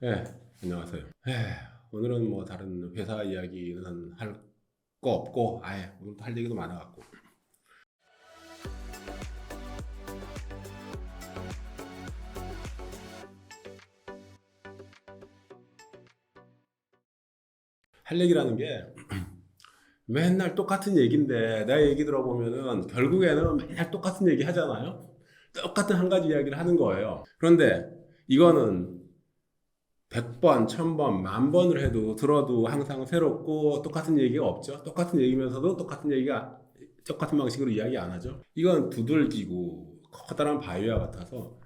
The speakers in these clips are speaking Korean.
네, 안녕하세요. 에, 오늘은 뭐 다른 회사 이야기는 할 거 없고, 아예 오늘 할 얘기도 많아갖고. 할 얘기라는 게 맨날 똑같은 얘기인데 내 얘기 들어보면은 결국에는 맨날 똑같은 얘기 하잖아요. 똑같은 한 가지 이야기를 하는 거예요. 그런데 이거는 100번, 1000번, 만 번을 해도 들어도 항상 새롭고 똑같은 얘기가 없죠. 똑같은 얘기면서도 똑같은 얘기가 똑같은 방식으로 이야기 안 하죠. 이건 두들기고 커다란 바위와 같아서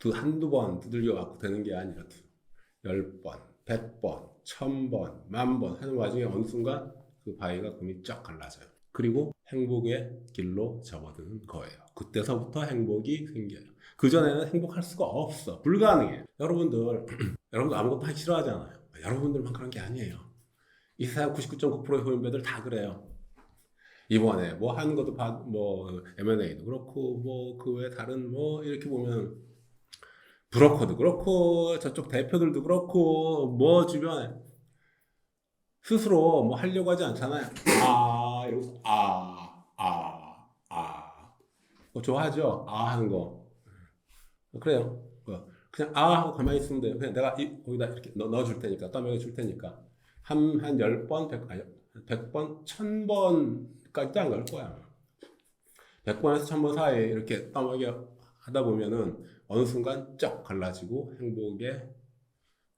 두 한두 번 두들겨 갖고 되는 게 아니라 열 번, 백 번, 천 번, 만 번 하는 와중에 어느 순간 그 바위가 금이 쫙 갈라져요. 그리고 행복의 길로 접어드는 거예요. 그때서부터 행복이 생겨요. 그전에는 행복할 수가 없어. 불가능해. 여러분들, 여러분들 아무것도 하기 싫어하잖아요. 여러분들만 그런 게 아니에요. 이 세상 99.9%의 소인배들 다 그래요. 이번에 뭐 하는 것도 봐, 뭐 M&A도 그렇고 뭐 그 외 다른 뭐 이렇게 보면 브로커도 그렇고 저쪽 대표들도 그렇고 뭐 주변에 스스로 뭐 하려고 하지 않잖아요. 아 이러면서 아아 아 아. 뭐 좋아하죠. 아 하는 거 그래요. 뭐 그냥 아 하고 가만히 있으면 돼요. 그냥 내가 이, 거기다 이렇게 넣, 넣어줄 테니까 떠먹여 줄 테니까 한 한 열 번, 백 아니 백 번, 천 번까지도 안 갈 거야. 백 번에서 천번 사이에 이렇게 떠먹여 하다 보면은 어느 순간 쩍 갈라지고 행복에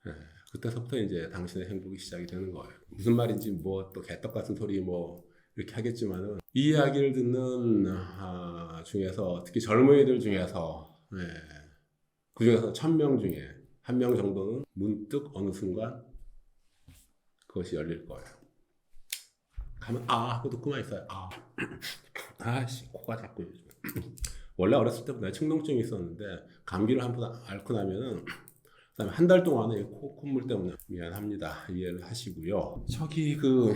예, 그때서부터 이제 당신의 행복이 시작이 되는 거예요. 무슨 말인지 뭐 또 개떡 같은 소리 뭐 이렇게 하겠지만은 이 이야기를 듣는 아, 중에서 특히 젊은이들 중에서 예, 그 중에서 천 명 중에 한 명 정도는 문득 어느 순간 그것이 열릴 거예요. 가면 아 하고 듣고만 있어요. 아 아씨 코가 자꾸 원래 어렸을 때부터 측농증이 있었는데 감기를 한 번 앓고 나면은 그다음에 한 달 동안에 코, 콧물 때문에 미안합니다 이해를 하시고요. 저기 그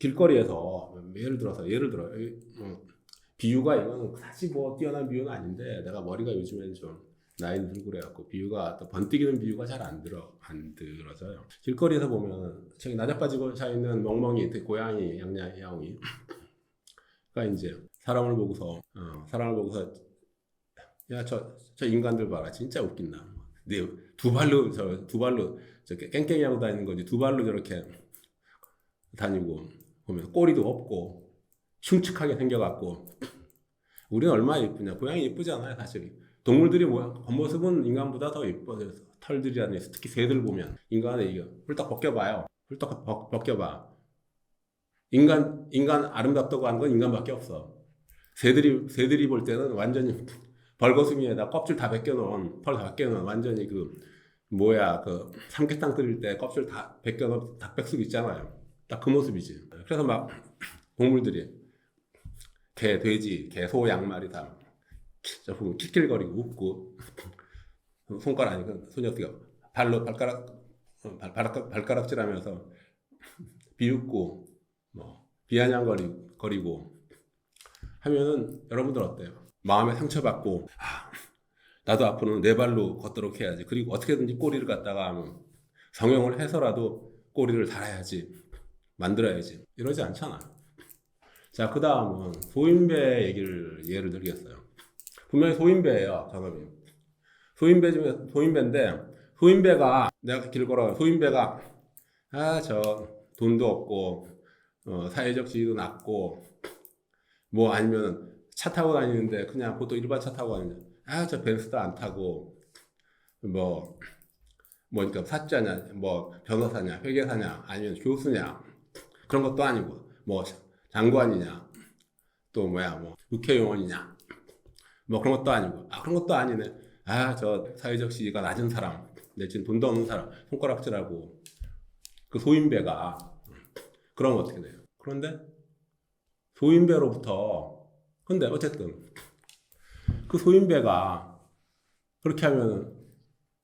길거리에서 예를 들어서 예를 들어 이, 어, 비유가 이거는 사실 뭐 뛰어난 비유는 아닌데 내가 머리가 요즘엔 좀 나이는 들고 그래갖고 비유가 또 번뜩이는 비유가 잘 안 들어 안 들어져요. 길거리에서 보면 저기 나자빠지고 차 있는 멍멍이 그 고양이 양양 야옹이. 가 이제 사람을 보고서 어, 사람을 보고서 야저저 인간들 봐라. 진짜 웃긴다. 네, 두 발로 저 두 발로 저렇게 깽깽이 하고 다니는 거지. 두 발로 저렇게 다니고 보면 꼬리도 없고 흉측하게 생겨갖고. 우리는 얼마나 예쁘냐. 고양이 예쁘잖아요 사실 동물들이 뭐야? 겉모습은 인간보다 더 예뻐 털들이라는 특히 새들 보면 인간의 이거 훌떡 벗겨봐요. 훌떡 벗, 벗겨봐. 인간 인간 아름답다고 하는 건 인간밖에 없어. 새들이 새들이 볼 때는 완전히 벌거숭이에다 껍질 다 벗겨놓은 펄 다 벗겨놓은 완전히 그 뭐야 그 삼계탕 끓일 때 껍질 다 벗겨놓은 닭백숙 있잖아요. 딱 그 모습이지. 그래서 막 동물들이 개 돼지 개 소 양말이 다 저 보면 킬킬거리고 웃고 손가락 아니 그 소녀가 발로 발가락 어, 발, 발가락, 발가락질하면서 비웃고 뭐 비아냥거리고 하면은 여러분들 어때요? 마음에 상처받고 아, 나도 앞으로는 내 발로 걷도록 해야지. 그리고 어떻게든지 꼬리를 갖다가 성형을 해서라도 꼬리를 달아야지. 만들어야지. 이러지 않잖아. 자, 그 다음은 소인배 얘기를 예를 들겠어요. 분명히 소인배예요, 작업이. 소인배 중에 소인배인데 소인배가 내가 길 걸어 소인배가 아 저 돈도 없고 어, 사회적 지위도 낮고 뭐 아니면 차 타고 다니는데 그냥 보통 일반 차 타고 다니는데 아저 벤츠도 안 타고 뭐 뭐니까 사자냐 뭐 변호사냐 회계사냐 아니면 교수냐 그런 것도 아니고 뭐 장관이냐 또 뭐야 뭐 국회의원이냐 뭐 그런 것도 아니고. 아 그런 것도 아니네. 아 저 사회적 지위가 낮은 사람 내지는 돈도 없는 사람 손가락질하고 그 소인배가 그러면 어떻게 돼요? 그런데 소인배로부터 근데 어쨌든 그 소인배가 그렇게 하면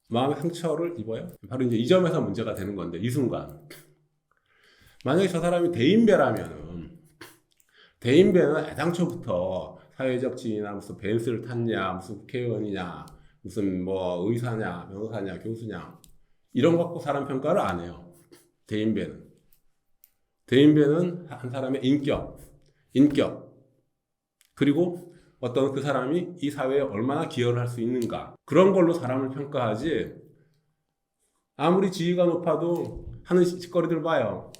마음의 상처를 입어요. 바로 이제 이 점에서 문제가 되는 건데 이 순간. 만약에 저 사람이 대인배라면은 대인배는 애당초부터 사회적 지위나 무슨 벤츠를 탔냐 무슨 국회의원이냐 무슨 뭐 의사냐 변호사냐 교수냐 이런 거 갖고 사람 평가를 안 해요. 대인배는. 대인배는 한 사람의 인격, 인격, 그리고 어떤 그 사람이 이 사회에 얼마나 기여를 할 수 있는가. 그런 걸로 사람을 평가하지. 아무리 지위가 높아도 하는 짓거리들 봐요.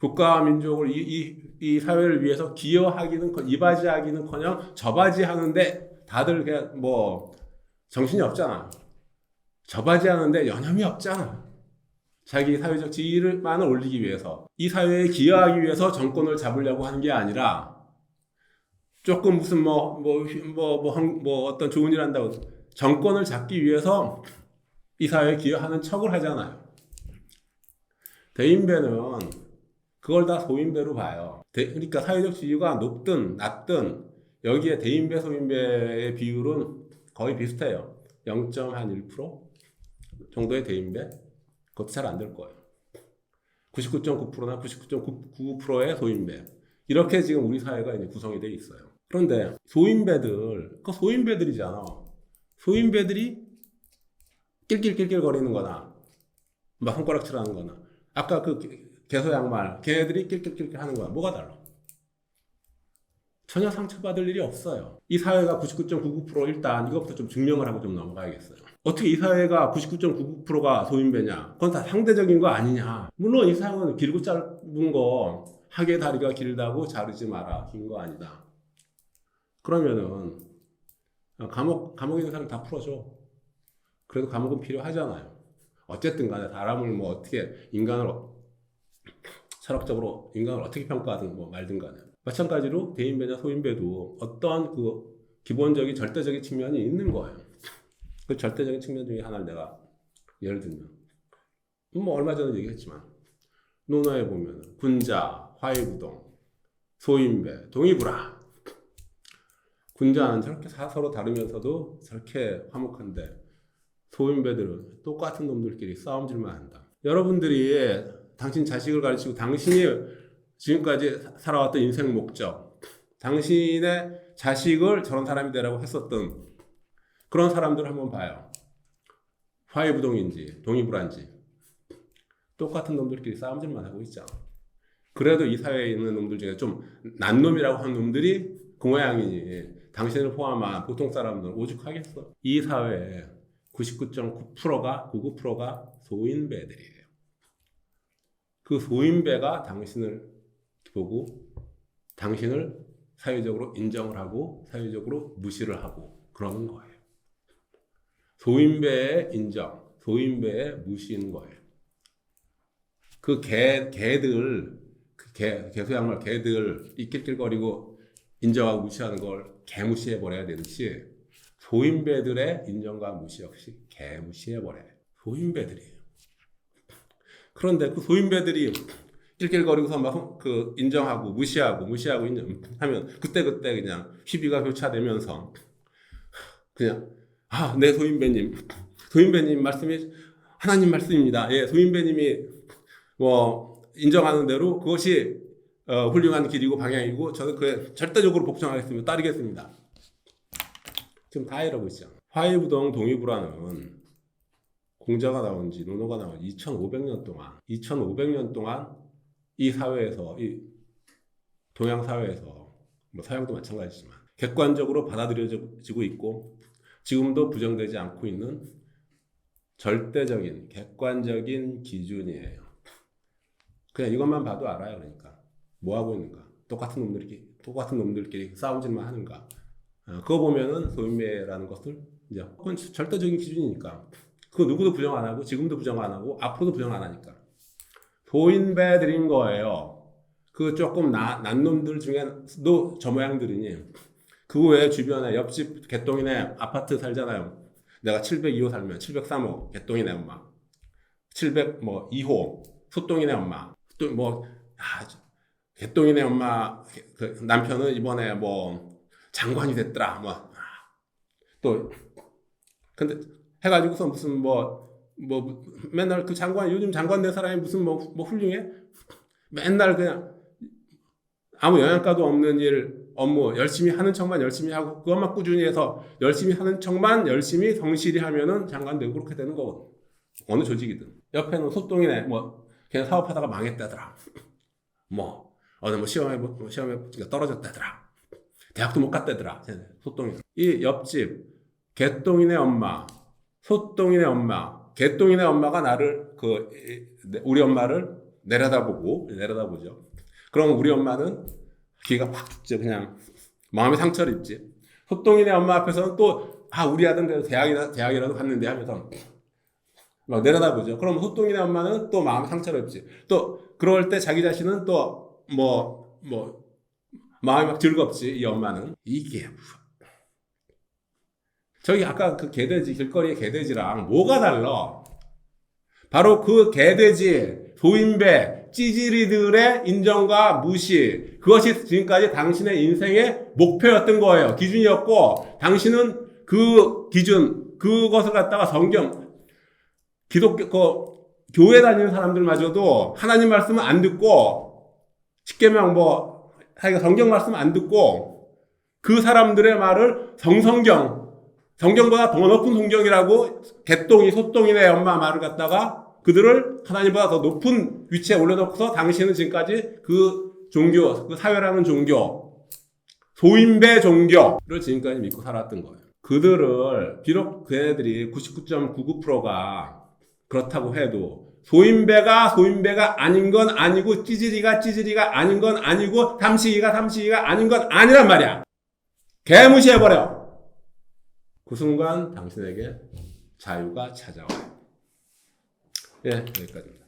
국가와 민족을 이, 이, 이 사회를 위해서 기여하기는, 커- 이바지하기는 커녕 저바지 하는데 다들 그냥 뭐 정신이 없잖아. 저바지 하는데 여념이 없잖아. 자기 사회적 지위를만을 올리기 위해서 이 사회에 기여하기 위해서 정권을 잡으려고 하는 게 아니라 조금 무슨 뭐 뭐 뭐 뭐 뭐 어떤 좋은 일 한다고 정권을 잡기 위해서 이 사회에 기여하는 척을 하잖아요. 대인배는 그걸 다 소인배로 봐요. 대- 그러니까 사회적 지위가 높든 낮든 여기에 대인배 소인배의 비율은 거의 비슷해요. 0.1% 정도의 대인배 그것도 잘 안 될 거예요. 99.9%나 99.99%의 소인배 이렇게 지금 우리 사회가 이제 구성이 되어 있어요. 그런데 소인배들 그 소인배들이잖아. 소인배들이 낄낄낄낄 거리는 거나 막 손가락질 하는 거나 아까 그 개- 개소 양말 걔네들이 낄낄낄낄 하는 거야. 뭐가 달라? 전혀 상처받을 일이 없어요. 이 사회가 99.99% 일단 이것부터 좀 증명을 하고 좀 넘어가야겠어요. 어떻게 이 사회가 99.99%가 소인배냐? 그건 다 상대적인 거 아니냐? 물론 이 사회는 길고 짧은 거 하계 다리가 길다고 자르지 마라. 긴 거 아니다. 그러면은 감옥 감옥에 있는 사람 다 풀어줘. 그래도 감옥은 필요하잖아요. 어쨌든 간에 사람을 뭐 어떻게 인간을 어- 철학적으로 인간을 어떻게 평가하든 뭐 말든 간에 마찬가지로 대인배나 소인배도 어떤 그 기본적인 절대적인 측면이 있는 거예요. 그 절대적인 측면 중에 하나를 내가 예를 들면 뭐 얼마 전에 얘기했지만 논어에 보면 군자, 화이부동, 소인배, 동의부라 군자는 저렇게 사- 서로 다르면서도 저렇게 화목한데 소인배들은 똑같은 놈들끼리 싸움질만 한다. 여러분들이 당신 자식을 가르치고 당신이 지금까지 사- 살아왔던 인생 목적, 당신의 자식을 저런 사람이 되라고 했었던 그런 사람들 한번 봐요. 화해부동인지 동의불안지 똑같은 놈들끼리 싸움질만 하고 있잖아. 그래도 이 사회에 있는 놈들 중에 좀 난놈이라고 하는 놈들이 그 모양이니 당신을 포함한 보통 사람들은 오죽하겠어. 이 사회에 99.9%가 99%가 소인배들이에요. 그 소인배가 당신을 보고 당신을 사회적으로 인정을 하고 사회적으로 무시를 하고 그러는 거예요. 소인배의 인정, 소인배의 무시인 거예요. 그 개, 개들, 그 개, 개소양말 개들 이낄낄거리고 인정하고 무시하는 걸 개무시해 버려야 되듯이 소인배들의 인정과 무시 역시 개무시해 버려요. 소인배들이에요. 그런데 그 소인배들이 낄낄거리고서 막 그 인정하고 무시하고 무시하고 인정하면 그때 그때 그냥 시비가 교차되면서 그냥 아내 소인배님 소인배님 말씀이 하나님 말씀입니다. 예 소인배님이 뭐 인정하는 대로 그것이 어, 훌륭한 길이고 방향이고 저는 그에 절대적으로 복종하겠습니다. 따르겠습니다. 지금 다 이러고 있죠. 화해부동 동의불안은 공자가 나온 지 논어가 나온 지 2500년 동안 2500년 동안 이 사회에서 이 동양 사회에서 뭐 서양도 마찬가지지만 객관적으로 받아들여지고 있고 지금도 부정되지 않고 있는 절대적인 객관적인 기준이에요. 그냥 이것만 봐도 알아요. 그러니까 뭐 하고 있는가? 똑같은 놈들끼리 똑같은 놈들끼리 싸우질만 하는가? 어, 그거 보면은 소인배라는 것을 이제 그건 절대적인 기준이니까 그 누구도 부정 안 하고 지금도 부정 안 하고 앞으로도 부정 안 하니까. 소인배들인 거예요. 그 조금 나, 난 놈들 중에도 저 모양들이니. 그 외에 주변에 옆집 개똥이네 아파트 살잖아요. 내가 702호 살면 703호 개똥이네 엄마. 700뭐 2호 소똥이네 엄마. 또뭐 아, 개똥이네 엄마. 그 남편은 이번에 뭐 장관이 됐더라 뭐. 또 근데 해가지고서 무슨 뭐 뭐 맨날 그 장관 요즘 장관 된 사람이 무슨 뭐, 뭐 훌륭해 맨날 그냥 아무 영양가도 없는 일 업무 열심히 하는 척만 열심히 하고 그것만 꾸준히 해서 열심히 하는 척만 열심히 성실히 하면은 장관 되고 그렇게 되는 거거든 어느 조직이든 옆에는 소똥이네. 뭐 그냥 사업하다가 망했다더라. 뭐 어느 뭐 시험에 뭐 시험에 떨어졌다더라. 대학도 못 갔다더라. 소똥이. 이 옆집 개똥이네 엄마, 소똥이네 엄마, 개똥이네 엄마가 나를 그 이- 우리 엄마를 내려다보고 내려다보죠. 그럼 우리 엄마는 팍 죽죠. 그냥 마음의 상처를 입지. 소똥이네 엄마 앞에서는 또 아 우리 아들 대학이라 대학이라도 갔는데 하면서 막 내려다보죠. 그럼 소똥이네 엄마는 또 마음의 상처를 입지. 또 그럴 때 자기 자신은 또 뭐뭐 마음이 막 즐겁지 이 엄마는 이게 저기 아까 그 개돼지 길거리의 개돼지랑 뭐가 달라? 바로 그 개돼지 소인배 찌질이들의 인정과 무시 그것이 지금까지 당신의 인생의 목표였던 거예요 기준이었고 당신은 그 기준 그것을 갖다가 성경 기독교 그 교회 다니는 사람들마저도 하나님 말씀을 안 듣고 십계명 뭐 성경 말씀 안 듣고 그 사람들의 말을 정성경 성경보다 더 높은 성경이라고 개똥이 소똥이네 엄마 말을 갖다가 그들을 하나님보다 더 높은 위치에 올려놓고서 당신은 지금까지 그 종교, 그 사회라는 종교, 소인배 종교를 지금까지 믿고 살았던 거예요. 그들을 비록 그애들이 99.99%가 그렇다고 해도 소인배가 소인배가 아닌 건 아니고 찌질이가 찌질이가 아닌 건 아니고 삼식이가 삼식이가 아닌 건 아니란 말이야. 개무시해버려. 그 순간 당신에게 자유가 찾아와요. 예, 여기까지입니다.